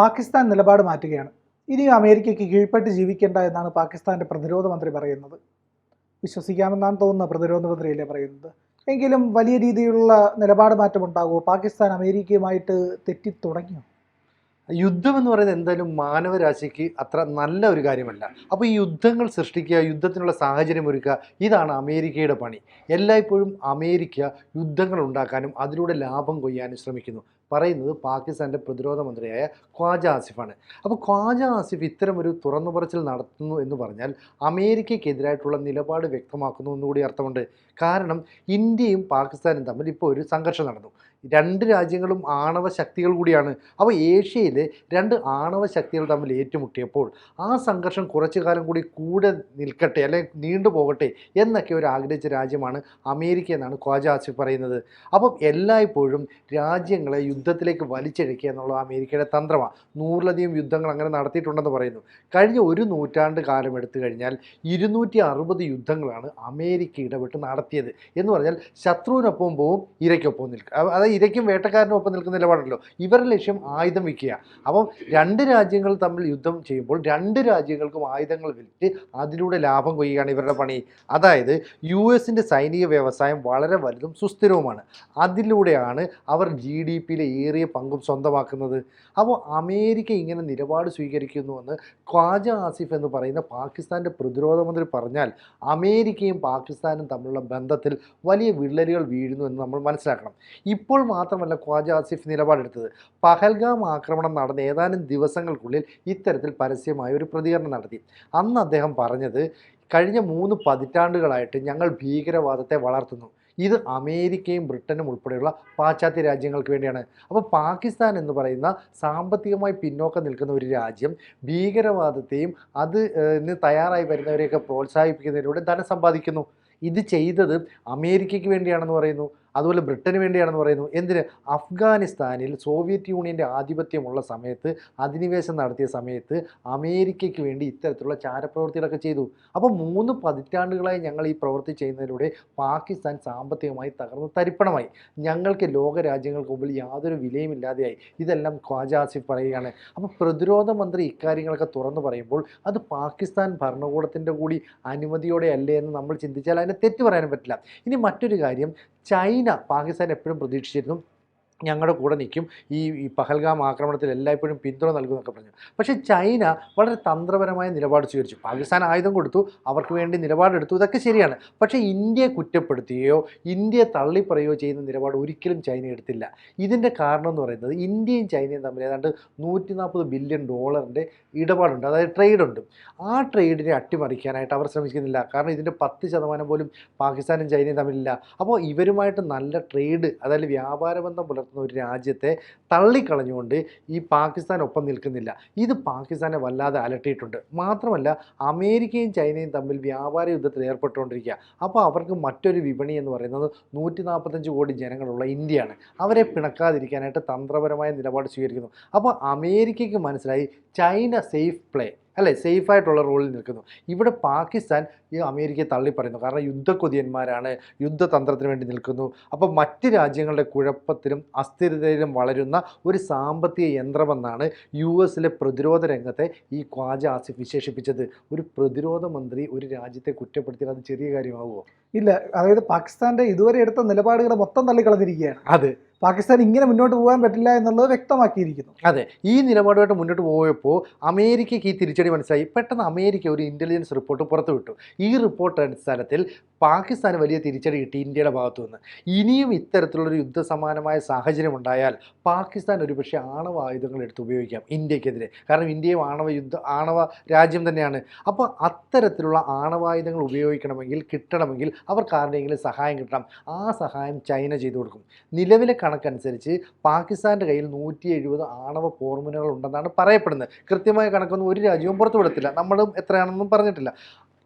പാകിസ്ഥാൻ നിലപാട് മാറ്റുകയാണ്. ഇനിയും അമേരിക്കയ്ക്ക് കീഴ്പ്പെട്ട് ജീവിക്കേണ്ട എന്നാണ് പാകിസ്ഥാന്റെ പ്രതിരോധ മന്ത്രി പറയുന്നത്. വിശ്വസിക്കാമെന്നാണ് തോന്നുന്നത് പ്രതിരോധ മന്ത്രിയല്ലേ പറയുന്നത്. എങ്കിലും വലിയ രീതിയിലുള്ള നിലപാട് മാറ്റം ഉണ്ടാകുമോ? പാകിസ്ഥാൻ അമേരിക്കയുമായിട്ട് തെറ്റി തുടങ്ങിയോ? യുദ്ധം എന്ന് പറയുന്നത് എന്തായാലും മാനവരാശിക്ക് അത്ര നല്ല ഒരു കാര്യമല്ല. അപ്പോൾ ഈ യുദ്ധങ്ങൾ സൃഷ്ടിക്കുക യുദ്ധത്തിനുള്ള സാഹചര്യം ഒരുക്കുക ഇതാണ് അമേരിക്കയുടെ പണി. എല്ലായ്പ്പോഴും അമേരിക്ക യുദ്ധങ്ങൾ ഉണ്ടാക്കാനും അതിലൂടെ ലാഭം കൊയ്യാനും ശ്രമിക്കുന്നു. പറയുന്നത് പാകിസ്ഥാന്റെ പ്രതിരോധ മന്ത്രിയായ ഖ്വാജ ആസിഫാണ്. അപ്പോൾ ഖ്വാജ ആസിഫ് ഇത്തരം ഒരു തുറന്നു പറച്ചിൽ നടത്തുന്നു എന്ന് പറഞ്ഞാൽ അമേരിക്കയ്ക്കെതിരായിട്ടുള്ള നിലപാട് വ്യക്തമാക്കുന്നു എന്നുകൂടി അർത്ഥമുണ്ട്. കാരണം ഇന്ത്യയും പാകിസ്ഥാനും തമ്മിൽ ഇപ്പോൾ ഒരു സംഘർഷം നടന്നു. രണ്ട് രാജ്യങ്ങളും ആണവ ശക്തികൾ കൂടിയാണ്. അപ്പോൾ ഏഷ്യയിലെ രണ്ട് ആണവ ശക്തികൾ തമ്മിൽ ഏറ്റുമുട്ടിയപ്പോൾ ആ സംഘർഷം കുറച്ചു കാലം കൂടി കൂടെ നിൽക്കട്ടെ അല്ലെങ്കിൽ നീണ്ടു പോകട്ടെ എന്നൊക്കെ ഒരു ആഗ്രഹിച്ച രാജ്യമാണ് അമേരിക്ക എന്നാണ് ഖ്വാജ ആസിഫ് പറയുന്നത്. അപ്പം എല്ലായ്പ്പോഴും രാജ്യങ്ങളെ യുദ്ധത്തിലേക്ക് വലിച്ചിഴക്കുക എന്നുള്ളത് അമേരിക്കയുടെ തന്ത്രമാണ്. നൂറിലധികം യുദ്ധങ്ങൾ അങ്ങനെ നടത്തിയിട്ടുണ്ടെന്ന് പറയുന്നു. കഴിഞ്ഞ ഒരു നൂറ്റാണ്ട് കാലം എടുത്തു കഴിഞ്ഞാൽ ഇരുന്നൂറ്റി അറുപത് യുദ്ധങ്ങളാണ് അമേരിക്ക ഇടപെട്ട് നടത്തിയത് എന്ന് പറഞ്ഞാൽ ശത്രുവിനൊപ്പം പോവും ഇരയ്ക്കൊപ്പം നിൽക്കുക അതായത് ഇരയ്ക്കും വേട്ടക്കാരനും ഒപ്പം നിൽക്കുന്ന നിലപാടല്ലോ ഇവരുടെ ലക്ഷ്യം ആയുധം വിൽക്കുക അപ്പം രണ്ട് രാജ്യങ്ങൾ തമ്മിൽ യുദ്ധം ചെയ്യുമ്പോൾ രണ്ട് രാജ്യങ്ങൾക്കും ആയുധങ്ങൾ വിറ്റ് അതിലൂടെ ലാഭം കൊയ്യുകയാണ് ഇവരുടെ പണി. അതായത് യു എസിന്റെ സൈനിക വ്യവസായം വളരെ വലുതും സുസ്ഥിരവുമാണ്. അതിലൂടെയാണ് അവർ ജി ഡി പിയിലെ ഏറിയ പങ്കും സ്വന്തമാക്കുന്നത്. അപ്പോൾ അമേരിക്ക ഇങ്ങനെ നിലപാട് സ്വീകരിക്കുന്നുവെന്ന് ഖ്വാജ ആസിഫ് എന്ന് പറയുന്ന പാകിസ്ഥാന്റെ പ്രതിരോധ മന്ത്രി പറഞ്ഞാൽ അമേരിക്കയും പാകിസ്ഥാനും തമ്മിലുള്ള ബന്ധത്തിൽ വലിയ വിള്ളലുകൾ വീഴുന്നു എന്ന് നമ്മൾ മനസ്സിലാക്കണം. ഇപ്പോൾ മാത്രമല്ല ഖ്വാജ ആസിഫ് നിലപാടെടുത്തത്. പഹൽഗാം ആക്രമണം നടന്ന ഏതാനും ദിവസങ്ങൾക്കുള്ളിൽ ഇത്തരത്തിൽ പരസ്യമായ ഒരു പ്രതികരണം നടത്തി. അന്ന് അദ്ദേഹം പറഞ്ഞത് കഴിഞ്ഞ മൂന്ന് പതിറ്റാണ്ടുകളായിട്ട് ഞങ്ങൾ ഭീകരവാദത്തെ വളർത്തുന്നു. ഇത് അമേരിക്കയും ബ്രിട്ടനും ഉൾപ്പെടെയുള്ള പാശ്ചാത്യ രാജ്യങ്ങൾക്ക് വേണ്ടിയാണ്. അപ്പോൾ പാകിസ്ഥാൻ എന്ന് പറയുന്ന സാമ്പത്തികമായി പിന്നോക്കം നിൽക്കുന്ന ഒരു രാജ്യം ഭീകരവാദത്തെയും അത് തയ്യാറായി വരുന്നവരെയൊക്കെ പ്രോത്സാഹിപ്പിക്കുന്നതിലൂടെ ധനം സമ്പാദിക്കുന്നു. ഇത് ചെയ്തത് അമേരിക്കയ്ക്ക് വേണ്ടിയാണെന്ന് പറയുന്നു. അതുപോലെ ബ്രിട്ടന് വേണ്ടിയാണെന്ന് പറയുന്നു. എന്തിന്? അഫ്ഗാനിസ്ഥാനിൽ സോവിയറ്റ് യൂണിയന്റെ ആധിപത്യമുള്ള സമയത്ത് അധിനിവേശം നടത്തിയ സമയത്ത് അമേരിക്കയ്ക്ക് വേണ്ടി ഇത്തരത്തിലുള്ള ചാരപ്രവൃത്തികളൊക്കെ ചെയ്തു. അപ്പോൾ മൂന്ന് പതിറ്റാണ്ടുകളായി ഞങ്ങൾ ഈ പ്രവൃത്തി ചെയ്യുന്നതിലൂടെ പാകിസ്ഥാൻ സാമ്പത്തികമായി തകർന്ന് തരിപ്പണമായി. ഞങ്ങൾക്ക് ലോകരാജ്യങ്ങൾക്ക് മുമ്പിൽ യാതൊരു വിലയുമില്ലാതെയായി ഇതെല്ലാം ഖ്വാജ പറയുകയാണ്. അപ്പോൾ പ്രതിരോധ മന്ത്രി ഇക്കാര്യങ്ങളൊക്കെ തുറന്നു പറയുമ്പോൾ അത് പാകിസ്ഥാൻ ഭരണകൂടത്തിന്റെ കൂടി അനുമതിയോടെ അല്ലേ എന്ന് നമ്മൾ ചിന്തിച്ചാൽ അതിനെ തെറ്റ് പറയാനും പറ്റില്ല. ഇനി മറ്റൊരു കാര്യം ചൈന പാകിസ്ഥാൻ എപ്പോഴും പ്രതീക്ഷിച്ചിരുന്നു. ഞങ്ങളുടെ കൂടെ നിൽക്കും ഈ ഈ പഹൽഗാം ആക്രമണത്തിൽ എല്ലായ്പ്പോഴും പിന്തുണ നൽകുമെന്നൊക്കെ പറഞ്ഞു. പക്ഷേ ചൈന വളരെ തന്ത്രപരമായ നിലപാട് സ്വീകരിച്ചു. പാകിസ്ഥാൻ ആയുധം കൊടുത്തു അവർക്ക് വേണ്ടി നിലപാടെടുത്തു ഇതൊക്കെ ശരിയാണ്. പക്ഷേ ഇന്ത്യയെ കുറ്റപ്പെടുത്തുകയോ ഇന്ത്യയെ തള്ളിപ്പറയുകയോ ചെയ്യുന്ന നിലപാട് ഒരിക്കലും ചൈന എടുത്തില്ല. ഇതിന്റെ കാരണം എന്ന് പറയുന്നത് ഇന്ത്യയും ചൈനയും തമ്മിൽ ഏതാണ്ട് നൂറ്റി നാൽപ്പത് ബില്യൺ ഡോളറിന്റെ ഇടപാടുണ്ട്. അതായത് ട്രേഡുണ്ട്. ആ ട്രേഡിനെ അട്ടിമറിക്കാനായിട്ട് അവർ ശ്രമിക്കുന്നില്ല. കാരണം ഇതിന്റെ പത്ത് ശതമാനം പോലും പാകിസ്ഥാനും ചൈനയും തമ്മിലില്ല. അപ്പോൾ ഇവരുമായിട്ട് നല്ല ട്രേഡ് അതായത് വ്യാപാര ബന്ധം പുലർത്തുന്ന ഒരു രാജ്യത്തെ തള്ളിക്കളഞ്ഞുകൊണ്ട് ഈ പാകിസ്ഥാൻ ഒപ്പം നിൽക്കുന്നില്ല. ഇത് പാകിസ്ഥാനെ വല്ലാതെ അലട്ടിയിട്ടുണ്ട്. മാത്രമല്ല അമേരിക്കയും ചൈനയും തമ്മിൽ വ്യാപാര യുദ്ധത്തിൽ ഏർപ്പെട്ടുകൊണ്ടിരിക്കുക. അപ്പോൾ അവർക്ക് മറ്റൊരു വിപണി എന്ന് പറയുന്നത് നൂറ്റി നാൽപ്പത്തഞ്ച് കോടി ജനങ്ങളുള്ള ഇന്ത്യയാണ്. അവരെ പിണക്കാതിരിക്കാനായിട്ട് തന്ത്രപരമായ നിലപാട് സ്വീകരിക്കുന്നു. അപ്പോൾ അമേരിക്കയ്ക്ക് മനസ്സിലായി ചൈന സേഫ് പ്ലേ. അല്ലേ? സേഫായിട്ടുള്ള റോളിൽ നിൽക്കുന്നു. ഇവിടെ പാകിസ്ഥാൻ ഈ അമേരിക്കയെ തള്ളിപ്പറയുന്നു കാരണം യുദ്ധക്കൊതിയന്മാരാണ് യുദ്ധതന്ത്രത്തിന് വേണ്ടി നിൽക്കുന്നു. അപ്പോൾ മറ്റ് രാജ്യങ്ങളുടെ കുഴപ്പത്തിലും അസ്ഥിരതയിലും വളരുന്ന ഒരു സാമ്പത്തിക യന്ത്രമെന്നാണ് യു എസിലെ പ്രതിരോധ രംഗത്തെ ഈ ഖ്വാജ ആസിഫ് വിശേഷിപ്പിച്ചത്. ഒരു പ്രതിരോധ മന്ത്രി ഒരു രാജ്യത്തെ കുറ്റപ്പെടുത്തിയാൽ അത് ചെറിയ കാര്യമാവുമോ? ഇല്ല. അതായത് പാകിസ്ഥാന്റെ ഇതുവരെ എടുത്ത നിലപാടുകൾ മൊത്തം തള്ളിക്കളഞ്ഞിരിക്കുകയാണ്. അതെ. പാകിസ്ഥാൻ ഇങ്ങനെ മുന്നോട്ട് പോകാൻ പറ്റില്ല എന്നുള്ളത് വ്യക്തമാക്കിയിരിക്കുന്നു. അതെ ഈ നിലപാടുമായിട്ട് മുന്നോട്ട് പോയപ്പോൾ അമേരിക്കയ്ക്ക് ഈ തിരിച്ചടി മനസ്സിലായി. പെട്ടെന്ന് അമേരിക്ക ഒരു ഇന്റലിജൻസ് റിപ്പോർട്ട് പുറത്തുവിട്ടു. ഈ റിപ്പോർട്ട് അടിസ്ഥാനത്തിൽ പാകിസ്ഥാന് വലിയ തിരിച്ചടി കിട്ടി ഇന്ത്യയുടെ ഭാഗത്തു നിന്ന് ഇനിയും ഇത്തരത്തിലുള്ളൊരു യുദ്ധസമാനമായ സാഹചര്യം ഉണ്ടായാൽ പാകിസ്ഥാൻ ഒരുപക്ഷെ ആണവ ആയുധങ്ങൾ എടുത്ത് ഉപയോഗിക്കാം ഇന്ത്യക്കെതിരെ. കാരണം ഇന്ത്യയും ആണവ യുദ്ധ ആണവ രാജ്യം തന്നെയാണ്. അപ്പോൾ അത്തരത്തിലുള്ള ആണവായുധങ്ങൾ ഉപയോഗിക്കണമെങ്കിൽ കിട്ടണമെങ്കിൽ അവർക്ക് ആരുടെയെങ്കിലും സഹായം കിട്ടണം. ആ സഹായം ചൈന ചെയ്തു കൊടുക്കും. നിലവിലെ കണക്കനുസരിച്ച് പാകിസ്ഥാന്റെ കയ്യിൽ നൂറ്റി എഴുപത് ആണവ പോർമുനകൾ ഉണ്ടെന്നാണ് പറയപ്പെടുന്നത്. കൃത്യമായ കണക്കൊന്നും ഒരു രാജ്യവും പുറത്തുവിടത്തില്ല. നമ്മളും എത്രയാണെന്നും പറഞ്ഞിട്ടില്ല.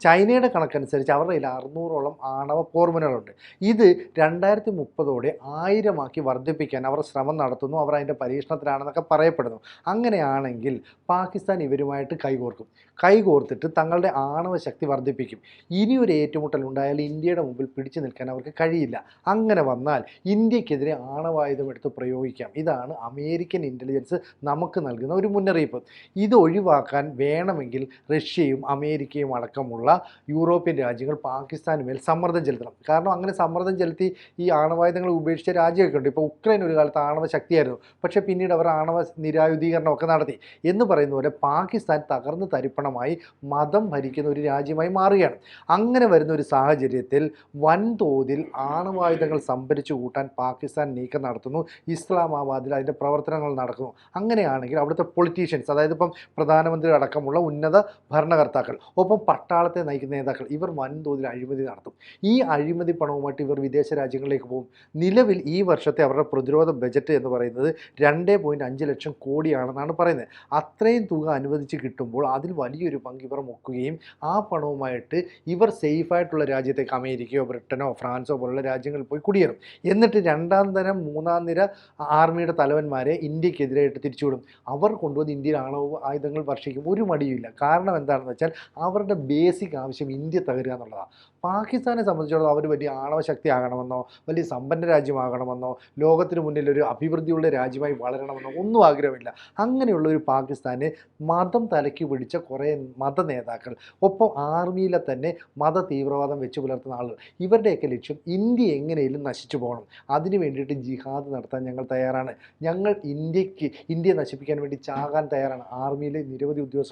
ചൈനയുടെ കണക്കനുസരിച്ച് അവരുടെ കയ്യിൽ അറുന്നൂറോളം ആണവ പോർമുനകളുണ്ട് ഇത് രണ്ടായിരത്തി മുപ്പതോടെ ആയിരമാക്കി വർദ്ധിപ്പിക്കാൻ അവർ ശ്രമം നടത്തുന്നു. അവർ അതിന്റെ പരീക്ഷണത്തിലാണെന്നൊക്കെ പറയപ്പെടുന്നു. അങ്ങനെയാണെങ്കിൽ പാകിസ്ഥാൻ ഇവരുമായിട്ട് കൈകോർക്കും. കൈകോർത്തിട്ട് തങ്ങളുടെ ആണവ ശക്തി വർദ്ധിപ്പിക്കും. ഇനിയൊരു ഏറ്റുമുട്ടൽ ഉണ്ടായാൽ ഇന്ത്യയുടെ മുമ്പിൽ പിടിച്ചു നിൽക്കാൻ അവർക്ക് കഴിയില്ല. അങ്ങനെ വന്നാൽ ഇന്ത്യക്കെതിരെ ആണവായുധം എടുത്ത് പ്രയോഗിക്കാം. ഇതാണ് അമേരിക്കൻ ഇന്റലിജൻസ് നമുക്ക് നൽകുന്ന ഒരു മുന്നറിയിപ്പ്. ഇത് ഒഴിവാക്കാൻ വേണമെങ്കിൽ റഷ്യയും അമേരിക്കയും അടക്കമുള്ള യൂറോപ്യൻ രാജ്യങ്ങൾ പാകിസ്ഥാന് മേൽ സമ്മർദ്ദം ചെലുത്തണം. കാരണം അങ്ങനെ സമ്മർദ്ദം ചെലുത്തി ഈ ആണവായുധങ്ങൾ ഉപേക്ഷിച്ച രാജ്യമൊക്കെ ഉണ്ട്. ഇപ്പോൾ ഉക്രൈൻ ഒരു കാലത്ത് ആണവ ശക്തിയായിരുന്നു. പക്ഷേ പിന്നീട് അവർ ആണവ നിരായുധീകരണമൊക്കെ നടത്തി. എന്ന് പറയുന്ന പോലെ പാകിസ്ഥാൻ തകർന്ന് തരിപ്പണമായി മതം ഭരിക്കുന്ന ഒരു രാജ്യമായി മാറുകയാണ്. അങ്ങനെ വരുന്ന ഒരു സാഹചര്യത്തിൽ വൻതോതിൽ ആണവായുധങ്ങൾ സംഭരിച്ചു കൂട്ടാൻ പാകിസ്ഥാൻ നീക്കം നടത്തുന്നു. ഇസ്ലാമാബാദിൽ അതിന്റെ പ്രവർത്തനങ്ങൾ നടക്കുന്നു. അങ്ങനെയാണെങ്കിൽ അവിടുത്തെ പൊളിറ്റീഷ്യൻസ് അതായത് ഇപ്പം പ്രധാനമന്ത്രി അടക്കമുള്ള ഉന്നത ഭരണകർത്താക്കൾ ഒപ്പം പട്ടാളത്തെ നയിക്കുന്ന നേതാക്കൾ ഇവർ വൻതോതിൽ അഴിമതി നടത്തും. ഈ അഴിമതി പണവുമായിട്ട് ഇവർ വിദേശ രാജ്യങ്ങളിലേക്ക് പോകും. നിലവിൽ ഈ വർഷത്തെ അവരുടെ പ്രതിരോധ ബജറ്റ് എന്ന് പറയുന്നത് രണ്ട് പോയിന്റ് അഞ്ച് ലക്ഷം കോടിയാണെന്നാണ് പറയുന്നത്. അത്രയും തുക അനുവദിച്ച് കിട്ടുമ്പോൾ അതിൽ വലിയൊരു പങ്ക് ഇവർ മുക്കുകയും ആ പണവുമായിട്ട് ഇവർ സേഫായിട്ടുള്ള രാജ്യത്തേക്ക് അമേരിക്കയോ ബ്രിട്ടനോ ഫ്രാൻസോ പോലുള്ള രാജ്യങ്ങളിൽ പോയി കുടിയേറും. എന്നിട്ട് രണ്ടാം തരം മൂന്നാം നിര ആർമിയുടെ തലവന്മാരെ ഇന്ത്യക്കെതിരായിട്ട് തിരിച്ചുവിടും. അവർ കൊണ്ടുവന്ന് ഇന്ത്യയിൽ ആണവ ആയുധങ്ങൾ വർഷിക്കും. ഒരു മടിയുമില്ല. കാരണം എന്താണെന്ന് വെച്ചാൽ അവരുടെ ബേസിക് ആവശ്യം ഇന്ത്യ തകരുക എന്നുള്ളതാണ് പാകിസ്ഥാനെ സംബന്ധിച്ചിടത്തോളം അവർ വലിയ ആണവ ശക്തി ആകണമെന്നോ വലിയ സമ്പന്ന രാജ്യമാകണമെന്നോ ലോകത്തിന് മുന്നിൽ ഒരു അഭിവൃദ്ധിയുള്ള രാജ്യമായി വളരണമെന്നോ ഒന്നും ആഗ്രഹമില്ല. അങ്ങനെയുള്ള ഒരു പാകിസ്ഥാനെ മതം തലയ്ക്ക് പിടിച്ച കുറേ മത നേതാക്കൾ ഒപ്പം ആർമിയിലെ തന്നെ മത തീവ്രവാദം വെച്ച് പുലർത്തുന്ന ആളുകൾ. ഇവരുടെയൊക്കെ ലക്ഷ്യം ഇന്ത്യ എങ്ങനെയും നശിച്ചു പോകണം. അതിനു വേണ്ടിയിട്ട് ജിഹാദ് നടത്താൻ ഞങ്ങൾ തയ്യാറാണ്. ഞങ്ങൾ ഇന്ത്യയ്ക്ക് ഇന്ത്യയെ നശിപ്പിക്കാൻ വേണ്ടി ചാകാൻ തയ്യാറാണ്. ആർമിയിലെ നിരവധി ഉദ്യോഗസ്ഥർ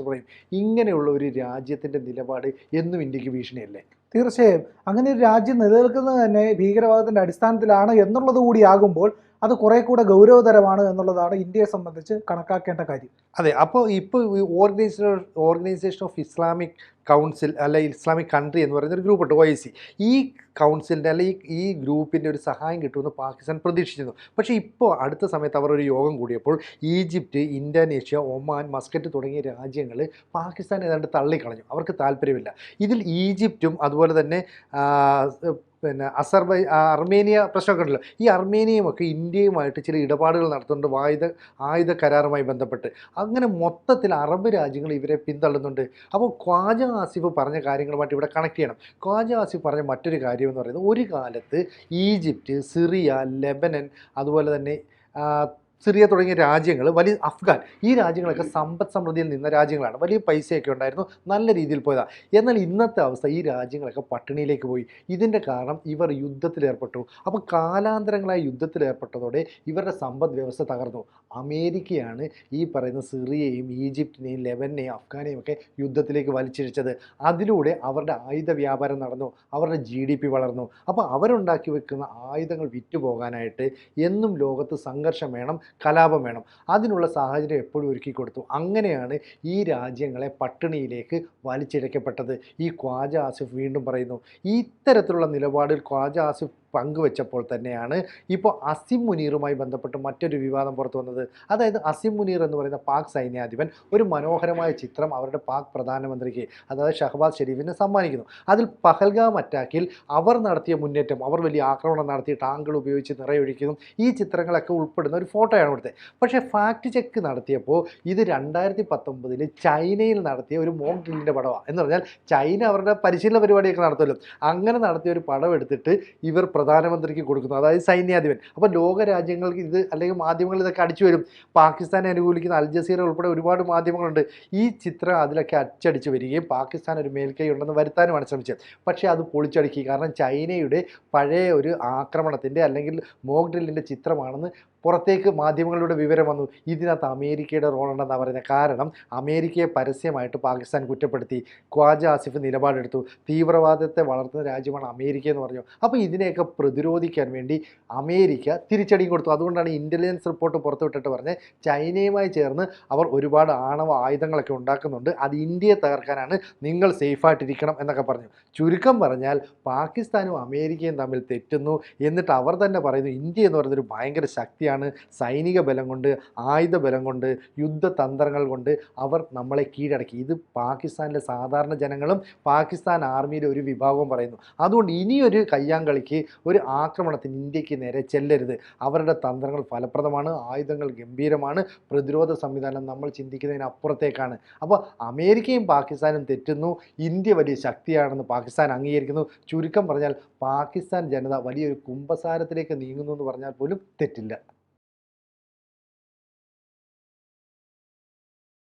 ഇങ്ങനെയുള്ള ഒരു രാജ്യത്തിന്റെ നിലപാട് എന്നും ഇന്ത്യയ്ക്ക് ഭീഷണിയല്ലേ? തീർച്ചയായും. അങ്ങനെ ഒരു രാജ്യം നിലനിൽക്കുന്നത് തന്നെ ഭീകരവാദത്തിന്റെ അടിസ്ഥാനത്തിലാണ് എന്നുള്ളത് കൂടിയാകുമ്പോൾ അത് കുറെ കൂടെ ഗൗരവതരമാണ് എന്നുള്ളതാണ് ഇന്ത്യയെ സംബന്ധിച്ച് കണക്കാക്കേണ്ട കാര്യം. അതെ അപ്പോൾ ഇപ്പോൾ organisation organisation of Islamic council അല്ല ഇസ്ലാമിക് കൺട്രി എന്ന് പറയുന്ന ഒരു ഗ്രൂപ്പ് ഉണ്ട് ഒ ഐ സി ഈ കൗൺസിലിന്റെ അല്ലെ ഈ ഈ ഗ്രൂപ്പിന്റെ ഒരു സഹായം കിട്ടുമെന്ന് പാകിസ്ഥാൻ പ്രതീക്ഷിച്ചിരുന്നു. പക്ഷേ ഇപ്പോൾ അടുത്ത സമയത്ത് അവർ ഒരു യോഗം കൂടിയപ്പോൾ ഈജിപ്റ്റ് ഇന്തോനേഷ്യ ഒമാൻ മസ്കറ്റ് തുടങ്ങിയ രാജ്യങ്ങൾ പാകിസ്ഥാൻ ഏതാണ്ട് തള്ളിക്കളഞ്ഞു. അവർക്ക് താല്പര്യമില്ല. ഇതിൽ ഈജിപ്റ്റും അതുപോലെ തന്നെ പിന്നെ അസർബൈ അർമേനിയ പ്രശ്നമൊക്കെ ഉണ്ടല്ലോ. ഈ അർമേനിയുമൊക്കെ ഇന്ത്യയുമായിട്ട് ചില ഇടപാടുകൾ നടത്തുന്നുണ്ട് ആയുധ ആയുധ കരാറുമായി ബന്ധപ്പെട്ട്. അങ്ങനെ മൊത്തത്തിൽ അറബ് രാജ്യങ്ങൾ ഇവരെ പിന്തള്ളുന്നുണ്ട്. അപ്പോൾ ഖ്വാജ ആസിഫ് പറഞ്ഞ കാര്യങ്ങളുമായിട്ട് ഇവിടെ കണക്ട് ചെയ്യണം. ഖ്വാജ ആസിഫ് പറഞ്ഞ മറ്റൊരു കാര്യം എന്ന് പറയുന്നത് ഒരു കാലത്ത് ഈജിപ്റ്റ് സിറിയ ലെബനൻ അതുപോലെ തന്നെ സിറിയ തുടങ്ങിയ രാജ്യങ്ങൾ വലിയ അഫ്ഗാൻ ഈ രാജ്യങ്ങളൊക്കെ സമ്പദ് സമൃദ്ധിയിൽ നിന്ന രാജ്യങ്ങളാണ്. വലിയ പൈസയൊക്കെ ഉണ്ടായിരുന്നു നല്ല രീതിയിൽ പോയതാണ് എന്നാൽ ഇന്നത്തെ അവസ്ഥ ഈ രാജ്യങ്ങളൊക്കെ പട്ടിണിയിലേക്ക് പോയി. ഇതിന്റെ കാരണം ഇവർ യുദ്ധത്തിലേർപ്പെട്ടു. അപ്പോൾ കാലാന്തരങ്ങളായി യുദ്ധത്തിലേർപ്പെട്ടതോടെ ഇവരുടെ സമ്പദ് വ്യവസ്ഥ തകർന്നു. അമേരിക്കയാണ് ഈ പറയുന്ന സിറിയയും ഈജിപ്തിനെയും ലെബനെയും അഫ്ഗാനെയും ഒക്കെ യുദ്ധത്തിലേക്ക് വലിച്ചിഴച്ചത്. അതിലൂടെ അവരുടെ ആയുധ വ്യാപാരം നടന്നു അവരുടെ ജി ഡി പി വളർന്നു. അപ്പോൾ അവരുണ്ടാക്കി വെക്കുന്ന ആയുധങ്ങൾ വിറ്റുപോകാനായിട്ട് എന്നും ലോകത്ത് സംഘർഷം വേണം കലാപം വേണം. അതിനുള്ള സാഹചര്യം എപ്പോഴും ഒരുക്കി കൊടുത്തു. അങ്ങനെയാണ് ഈ രാജ്യങ്ങളെ പട്ടിണിയിലേക്ക് വലിച്ചിഴക്കപ്പെട്ടത്. ഈ ഖ്വാജ ആസിഫ് വീണ്ടും പറയുന്നു ഇത്തരത്തിലുള്ള നിലപാടിൽ ഖ്വാജ ആസിഫ് പങ്കുവെച്ചപ്പോൾ തന്നെയാണ് ഇപ്പോൾ അസിം മുനീറുമായി ബന്ധപ്പെട്ട് മറ്റൊരു വിവാദം പുറത്തു വന്നത്. അതായത് അസിം മുനീർ എന്ന് പറയുന്ന പാക് സൈന്യാധിപൻ ഒരു മനോഹരമായ ചിത്രം അവരുടെ പാക് പ്രധാനമന്ത്രിക്ക് അതായത് ഷഹബാസ് ഷെരീഫിന് സമ്മാനിക്കുന്നു. അതിൽ പഹൽഗാം അറ്റാക്കിൽ അവർ നടത്തിയ മുന്നേറ്റം അവർ വലിയ ആക്രമണം നടത്തി ടാങ്കുകൾ ഉപയോഗിച്ച് നിറയൊഴിക്കുന്നു. ഈ ചിത്രങ്ങളൊക്കെ ഉൾപ്പെടുന്ന ഒരു ഫോട്ടോയാണ് ഇവിടുത്തെ. പക്ഷേ ഫാക്ട് ചെക്ക് നടത്തിയപ്പോൾ ഇത് രണ്ടായിരത്തി പത്തൊമ്പതിൽ ചൈനയിൽ നടത്തിയ ഒരു മോക്ക് ഡ്രില്ലിന്റെ പടമാണ് എന്ന് പറഞ്ഞാൽ ചൈന അവരുടെ പരിശീലന പരിപാടിയൊക്കെ നടത്തുമല്ലോ. അങ്ങനെ നടത്തിയ ഒരു പടം എടുത്തിട്ട് ഇവർ പ്രധാനമന്ത്രിക്ക് കൊടുക്കുന്നു. അതായത് സൈന്യാധിപൻ. അപ്പോൾ ലോകരാജ്യങ്ങൾക്ക് ഇത് അല്ലെങ്കിൽ മാധ്യമങ്ങൾ ഇതൊക്കെ അടിച്ചു വരും. പാകിസ്ഥാനെ അനുകൂലിക്കുന്ന അൽ ജസീറ ഉൾപ്പെടെ ഒരുപാട് മാധ്യമങ്ങളുണ്ട്. ഈ ചിത്രം അതിലൊക്കെ അച്ചടിച്ച് വരികയും പാകിസ്ഥാൻ ഒരു മേൽക്കൈ ഉണ്ടെന്ന് വരുത്താനുമാണ് ശ്രമിച്ചത്. പക്ഷേ അത് പൊളിച്ചടുക്കി. കാരണം ചൈനയുടെ പഴയ ഒരു ആക്രമണത്തിന്റെ അല്ലെങ്കിൽ മോക്ക് ഡ്രില്ലിന്റെ ചിത്രമാണെന്ന് പുറത്തേക്ക് മാധ്യമങ്ങളിലൂടെ വിവരം വന്നു. ഇതിനകത്ത് അമേരിക്കയുടെ റോൾ ഉണ്ടെന്നാണ് പറയുന്നത് കാരണം അമേരിക്കയെ പരസ്യമായിട്ട് പാകിസ്ഥാൻ കുറ്റപ്പെടുത്തി. ഖ്വാജ ആസിഫ് നിലപാടെടുത്തു. തീവ്രവാദത്തെ വളർത്തുന്ന രാജ്യമാണ് അമേരിക്ക എന്ന് പറഞ്ഞു. അപ്പോൾ ഇതിനെയൊക്കെ പ്രതിരോധിക്കാൻ വേണ്ടി അമേരിക്ക തിരിച്ചടി കൊടുത്തു. അതുകൊണ്ടാണ് ഇന്റലിജൻസ് റിപ്പോർട്ട് പുറത്തുവിട്ടിട്ട് പറഞ്ഞ് ചൈനയുമായി ചേർന്ന് അവർ ഒരുപാട് ആണവ ആയുധങ്ങളൊക്കെ ഉണ്ടാക്കുന്നുണ്ട്. അത് ഇന്ത്യയെ തകർക്കാനാണ് നിങ്ങൾ സേഫായിട്ടിരിക്കണം എന്നൊക്കെ പറഞ്ഞു. ചുരുക്കം പറഞ്ഞാൽ പാകിസ്ഥാനും അമേരിക്കയും തമ്മിൽ തെറ്റുന്നു. എന്നിട്ട് അവർ തന്നെ പറയുന്നു ഇന്ത്യ എന്ന് പറയുന്നൊരു ഭയങ്കര ശക്തിയാണ് ശക്തിയാണ് സൈനിക ബലം കൊണ്ട് ആയുധ ബലം കൊണ്ട് യുദ്ധതന്ത്രങ്ങൾ കൊണ്ട് അവർ നമ്മളെ കീഴടക്കി. ഇത് പാകിസ്ഥാനിലെ സാധാരണ ജനങ്ങളും പാകിസ്ഥാൻ ആർമിയിലെ ഒരു വിഭാഗവും പറയുന്നു. അതുകൊണ്ട് ഇനിയൊരു കയ്യാങ്കളിക്ക് ഒരു ആക്രമണത്തിന് ഇന്ത്യയ്ക്ക് നേരെ ചെല്ലരുത്. അവരുടെ തന്ത്രങ്ങൾ ഫലപ്രദമാണ് ആയുധങ്ങൾ ഗംഭീരമാണ് പ്രതിരോധ സംവിധാനം നമ്മൾ ചിന്തിക്കുന്നതിന് അപ്പുറത്തേക്കാണ് അപ്പോൾ അമേരിക്കയും പാകിസ്ഥാനും തെറ്റുന്നു. ഇന്ത്യ വലിയ ശക്തിയാണെന്ന് പാകിസ്ഥാൻ അംഗീകരിക്കുന്നു. ചുരുക്കം പറഞ്ഞാൽ പാകിസ്ഥാൻ ജനത വലിയൊരു കുംഭസാരത്തിലേക്ക് നീങ്ങുന്നു എന്ന് പറഞ്ഞാൽ പോലും തെറ്റില്ല.